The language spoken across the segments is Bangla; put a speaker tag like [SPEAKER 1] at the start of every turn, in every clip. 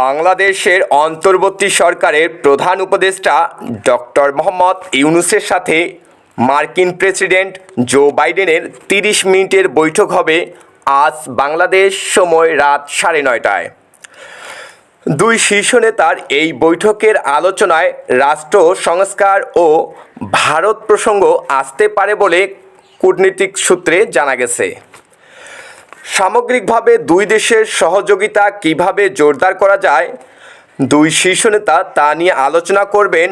[SPEAKER 1] বাংলাদেশের অন্তর্বর্তী সরকারের প্রধান উপদেষ্টা ডক্টর মোহাম্মদ ইউনুসের সাথে মার্কিন প্রেসিডেন্ট জো বাইডেনের তিরিশ মিনিটের বৈঠক হবে আজ বাংলাদেশ সময় রাত সাড়ে নয়টায়। দুই শীর্ষ নেতার এই বৈঠকের আলোচনায় রাষ্ট্র সংস্কার ও ভারত প্রসঙ্গ আসতে পারে বলে কূটনীতিক সূত্রে জানা গেছে। সামগ্রিকভাবে দুই দেশের সহযোগিতা কীভাবে জোরদার করা যায়? দুই শীর্ষ নেতা তা নিয়ে আলোচনা করবেন।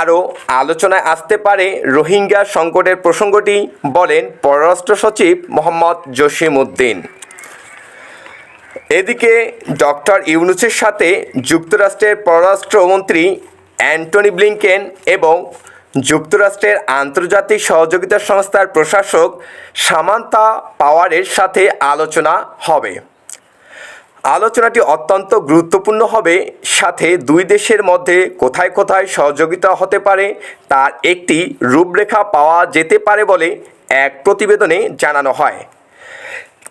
[SPEAKER 1] আরও আলোচনায় আসতে পারে রোহিঙ্গা সংকটের প্রসঙ্গটি, বলেন পররাষ্ট্র সচিব মোহাম্মদ জসিম উদ্দিন এদিকে ডক্টর ইউনুসের সাথে যুক্তরাষ্ট্রের পররাষ্ট্রমন্ত্রী অ্যান্টনি ব্লিংকেন এবং যুক্তরাষ্ট্রের আন্তর্জাতিক সহযোগিতা সংস্থার প্রশাসক সামান্তা পাওয়ারের সাথে আলোচনা হবে। আলোচনাটি অত্যন্ত গুরুত্বপূর্ণ হবে, সাথে দুই দেশের মধ্যে কোথায় কোথায় সহযোগিতা হতে পারে তার একটি রূপরেখা পাওয়া যেতে পারে বলে এক প্রতিবেদনে জানানো হয়।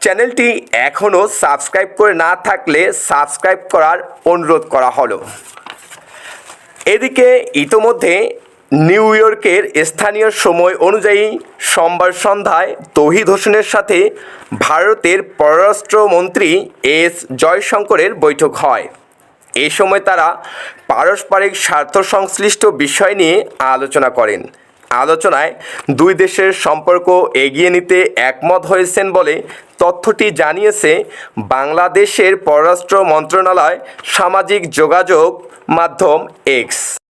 [SPEAKER 1] চ্যানেলটি এখনও সাবস্ক্রাইব করে না থাকলে সাবস্ক্রাইব করার অনুরোধ করা হলো। এদিকে ইতোমধ্যে নিউ ইয়র্কের স্থানীয় সময় অনুযায়ী সোমবার সন্ধ্যায় তৌহিদ হোসেনের সাথে ভারতের পররাষ্ট্রমন্ত্রী এস জয়শঙ্করের বৈঠক হয়। এ সময় তারা পারস্পরিক স্বার্থ সংশ্লিষ্ট বিষয় নিয়ে আলোচনা করেন। আলোচনায় দুই দেশের সম্পর্ক এগিয়ে নিতে একমত হয়েছেন বলে তথ্যটি জানিয়েছে বাংলাদেশের পররাষ্ট্র মন্ত্রণালয় সামাজিক যোগাযোগ মাধ্যম এক্স।